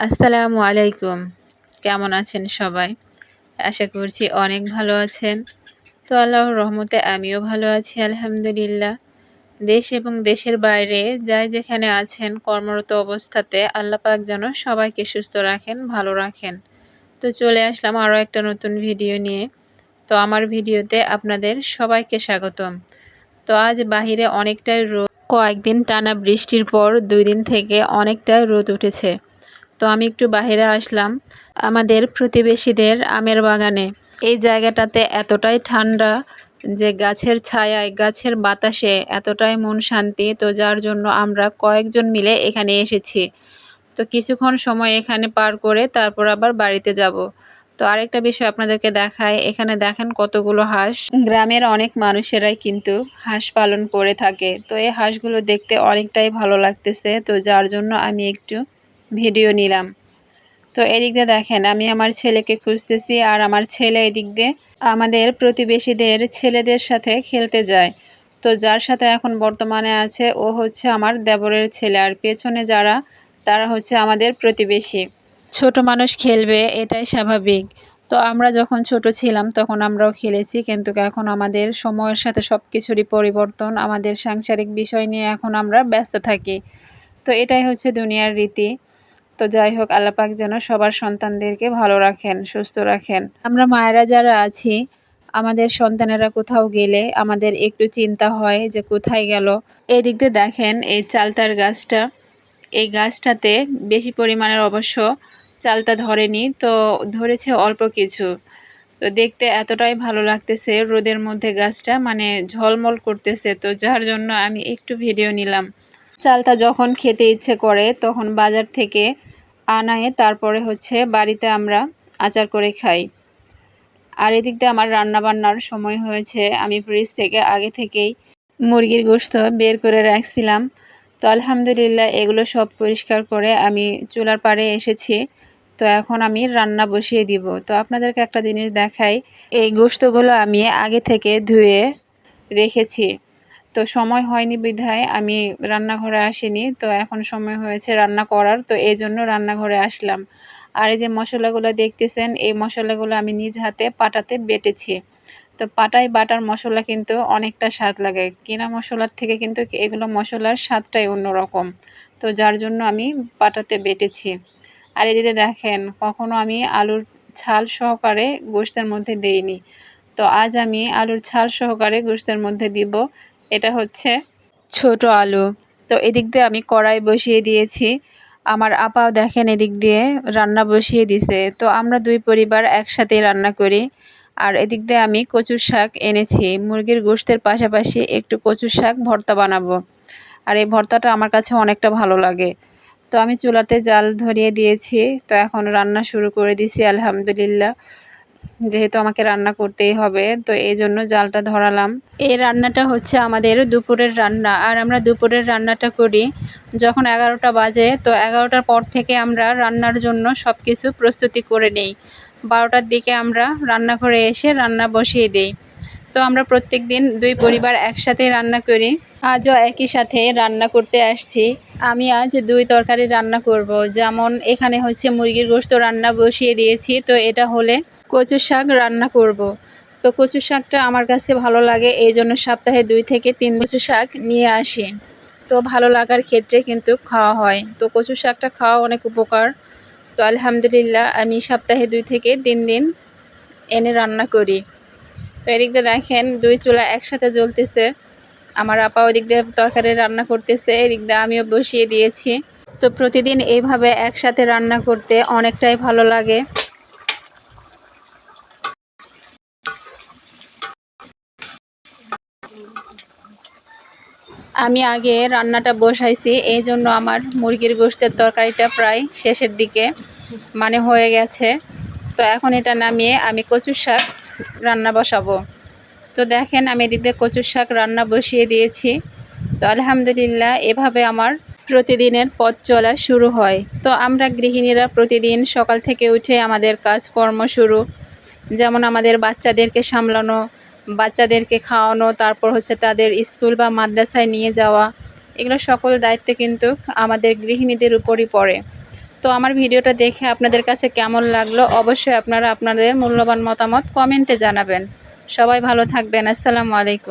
আসসালামু আলাইকুম। কেমন আছেন সবাই? আশা করছি অনেক ভালো আছেন। তো আল্লাহর রহমতে আমিও ভালো আছি, আলহামদুলিল্লাহ। দেশ এবং দেশের বাইরে যাই যেখানে আছেন, কর্মরত অবস্থাতে আল্লাহ পাক যেন সবাইকে সুস্থ রাখেন, ভালো রাখেন। তো চলে আসলাম আরও একটা নতুন ভিডিও নিয়ে। তো আমার ভিডিওতে আপনাদের সবাইকে স্বাগতম। তো আজ বাহিরে অনেকটাই রোদ। কয়েকদিন টানা বৃষ্টির পর দুই দিন থেকে অনেকটাই রোদ উঠেছে। তো আমি একটু বাইরে আসলাম আমাদের প্রতিবেশীদের আমের বাগানে। এই জায়গাটাতে এতটাই ঠান্ডা যে গাছের ছায়ায়, গাছের বাতাসে এতটাই মন শান্তি, তো যার জন্য আমরা কয়েকজন মিলে এখানে এসেছি। তো কিছুক্ষণ সময় এখানে পার করে তারপর আবার বাড়িতে যাব। তো আরেকটা বিষয় আপনাদেরকে দেখায় এখানে দেখেন কতগুলো হাঁস। গ্রামের অনেক মানুষেরাই কিন্তু হাঁস পালন করে থাকে। তো এই হাঁসগুলো দেখতে অনেকটাই ভালো লাগতেছে, তো যার জন্য আমি একটু ভিডিও নিলাম। তো এদিক দিয়ে দেখেন, আমি আমার ছেলেকে খুঁজতেছি আর আমার ছেলে এদিক দিয়ে আমাদের প্রতিবেশীদের ছেলেদের সাথে খেলতে যায়। তো যার সাথে এখন বর্তমানে আছে, ও হচ্ছে আমার দেবরের ছেলে। আর পেছনে যারা, তারা হচ্ছে আমাদের প্রতিবেশী। ছোট মানুষ খেলবে, এটাই স্বাভাবিক। তো আমরা যখন ছোট ছিলাম, তখন আমরাও খেলেছি। কিন্তু এখন আমাদের সময়ের সাথে সব কিছুরই পরিবর্তন, আমাদের সাংসারিক বিষয় নিয়ে এখন আমরা ব্যস্ত থাকি। তো এটাই হচ্ছে দুনিয়ার রীতি। তো যাই হোক, আল্লাপাক যেন সবার সন্তানদেরকে ভালো রাখেন, সুস্থ রাখেন। আমরা মায়েরা যারা আছি, আমাদের সন্তানেরা কোথাও গেলে আমাদের একটু চিন্তা হয় যে কোথায় গেল। এই দিক দিয়ে দেখেন এই চালতার গাছটা। এই গাছটাতে বেশি পরিমাণের অবশ্য চালটা ধরেনি, তো ধরেছে অল্প কিছু। তো দেখতে এতটাই ভালো লাগতেছে রোদের মধ্যে গাছটা মানে ঝলমল করতেছে। তো যার জন্য আমি একটু ভিডিও নিলাম। চালটা যখন খেতে ইচ্ছে করে, তখন বাজার থেকে আনায়ে তারপরে হচ্ছে বাড়িতে আমরা আচার করে খাই। আর এদিক দিয়ে আমার রান্না বান্নার সময় হয়েছে। আমি ফ্রিজ থেকে আগে থেকেই মুরগির গোস্ত বের করে রাখছিলাম। তো আলহামদুলিল্লাহ এগুলো সব পরিষ্কার করে আমি চুলার পাড়ে এসেছি। তো এখন আমি রান্না বসিয়ে দিব। তো আপনাদেরকে একটা জিনিস দেখাই। এই গোস্তগুলো আমি আগে থেকে ধুয়ে রেখেছি। তো সময় হয়নি বিধায় আমি রান্নাঘরে আসিনি, তো এখন সময় হয়েছে রান্না করার, তো এই জন্য রান্নাঘরে আসলাম। আর এই যে মশলাগুলো দেখতেছেন, এই মশলাগুলো আমি নিজ হাতে পাটাতে বেটেছি। তো পাটায় বাটার মশলা কিন্তু অনেকটা স্বাদ লাগে। কিনা মশলার থেকে কিন্তু এগুলো মশলার স্বাদটাই অন্যরকম। তো যার জন্য আমি পাটাতে বেটেছি। আর এই এদিকে দেখেন, কখনো আমি আলুর ছাল সহকারে গোস্তের মধ্যে দেইনি। তো আজ আমি আলুর ছাল সহকারে গোস্তের মধ্যে দিব। এটা হচ্ছে ছোট আলু। তো এদিক দিয়ে আমি কড়াই বসিয়ে দিয়েছি। আমার আপাও দেখেন এদিক দিয়ে রান্না বসিয়ে দিছে। তো আমরা দুই পরিবার একসাথে রান্না করি। আর এদিক দিয়ে আমি কচুর শাক এনেছি। মুরগির গোষ্ঠের পাশাপাশি একটু কচুর শাক ভর্তা বানাবো। আর এই ভর্তাটা আমার কাছে অনেকটা ভালো লাগে। তো আমি চুলাতে জাল ধরিয়ে দিয়েছি। তো এখন রান্না শুরু করে দিছি, আলহামদুলিল্লাহ। যেহেতু আমাকে রান্না করতেই হবে, তো এই জন্য জালটা ধরালাম। এই রান্নাটা হচ্ছে আমাদের দুপুরের রান্না। আর আমরা দুপুরের রান্নাটা করি যখন এগারোটা বাজে, তো এগারোটার পর থেকে আমরা রান্নার জন্য সব কিছু প্রস্তুতি করে নিই। বারোটার দিকে আমরা রান্নাঘরে এসে রান্না বসিয়ে দিই। তো আমরা প্রত্যেক দিন দুই পরিবার একসাথে রান্না করি। আজও একই সাথে রান্না করতে আসছি। আমি আজ দুই তরকারি রান্না করব। যেমন এখানে হচ্ছে মুরগির গোস্ত রান্না বসিয়ে দিয়েছি, তো এটা হলে কচু শাক রান্না করব। তো কচু শাকটা আমার কাছে ভালো লাগে, এই জন্য সপ্তাহে দুই থেকে তিন কচু শাক নিয়ে আসি। তো ভালো লাগার ক্ষেত্রে কিন্তু খাওয়া হয়। তো কচু শাকটা খাওয়া অনেক উপকার। তো আলহামদুলিল্লাহ আমি সপ্তাহে দুই থেকে তিন দিন এনে রান্না করি। তো এদিক দিয়ে দেখেন, দুই চুলা একসাথে জ্বলতেছে। আমার আপা ওদিক দিয়ে তরকারি রান্না করতেছে, এদিক দিয়ে আমিও বসিয়ে দিয়েছি। তো প্রতিদিন এইভাবে একসাথে রান্না করতে অনেকটাই ভালো লাগে। আমি আগে রান্নাটা বসাইছি, এই জন্য আমার মুরগির গোষ্ঠের তরকারিটা প্রায় শেষের দিকে মানে হয়ে গেছে। তো এখন এটা নামিয়ে আমি কচুর শাক রান্না বসাবো। তো দেখেন আমি এদিকে কচুর শাক রান্না বসিয়ে দিয়েছি। তো আলহামদুলিল্লাহ, এভাবে আমার প্রতিদিনের পথ চলা শুরু হয়। তো আমরা গৃহিণীরা প্রতিদিন সকাল থেকে উঠে আমাদের কাজকর্ম শুরু। যেমন আমাদের বাচ্চাদেরকে সামলানো বাচ্চাদেরকে খাওয়ানো, তারপর হচ্ছে তাদের স্কুল বা মাদ্রাসায় নিয়ে যাওয়া, এগুলো সকল দায়িত্ব কিন্তু আমাদের গৃহিণীদের উপরই পড়ে। তো আমার ভিডিওটা দেখে আপনাদের কাছে কেমন লাগল অবশ্যই আপনারা আপনাদের মূল্যবান মতামত কমেন্টে জানাবেন। সবাই ভালো থাকবেন। আসসালামু আলাইকুম।